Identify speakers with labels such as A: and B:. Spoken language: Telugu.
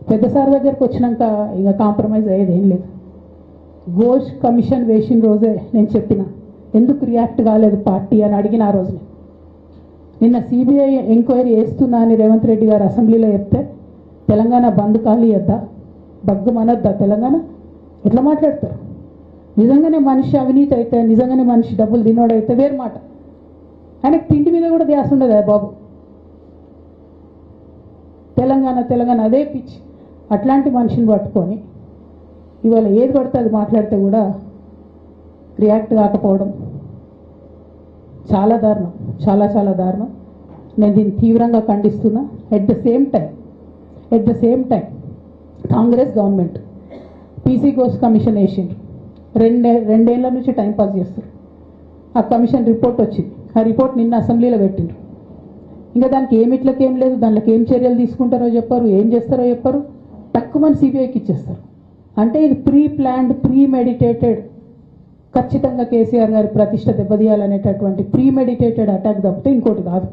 A: పెద్ద సార్ దగ్గరకు వచ్చినాక ఇక కాంప్రమైజ్ అయ్యేది ఏం లేదు. ఘోష్ కమిషన్ వేసిన రోజే నేను చెప్పిన ఎందుకు రియాక్ట్ కాలేదు పార్టీ అని అడిగిన ఆ రోజునే. నిన్న సిబిఐ ఎంక్వైరీ చేస్తున్నా అని రేవంత్ రెడ్డి గారు అసెంబ్లీలో చెప్తే తెలంగాణ బంద్ ఖాళీ వద్దా బగ్గు మనద్దా తెలంగాణ? ఎట్లా మాట్లాడతారు? నిజంగానే మనిషి అవినీతి అయితే నిజంగానే మనిషి డబ్బులు తినోడైతే వేరు మాట. ఆయనకు తిండి మీద కూడా ధ్యాస ఉండదు బాబు. తెలంగాణ తెలంగాణ అదే పిచ్చి. అట్లాంటి మనిషిని పట్టుకొని ఇవాళ ఏది పడితే అది మాట్లాడితే కూడా రియాక్ట్ కాకపోవడం చాలా దారుణం చాలా చాలా దారుణం. నేను దీన్ని తీవ్రంగా ఖండిస్తున్నా. At the same time at the same time Congress government PC course commission వేసిండ్రు. రెండే రెండేళ్ళ నుంచి టైం పాస్ చేస్తారు ఆ కమిషన్ రిపోర్ట్ వచ్చింది. ఆ రిపోర్ట్ నిన్న అసెంబ్లీలో పెట్టిండ్రు. ఇంకా దానికి ఏమిట్లకేం లేదు. దాంట్లోకి ఏం చర్యలు తీసుకుంటారో చెప్పారు ఏం చేస్తారో చెప్పారు. తక్కువ మంది సిబిఐకి ఇచ్చేస్తారు. అంటే ఇది ప్రీ ప్లాన్డ్ ప్రీ మెడిటేటెడ్ ఖచ్చితంగా కేసీఆర్ గారి ప్రతిష్ట దెబ్బతీయాలనేటటువంటి ప్రీ మెడిటేటెడ్ అటాక్ తప్పితే ఇంకోటి కాదు.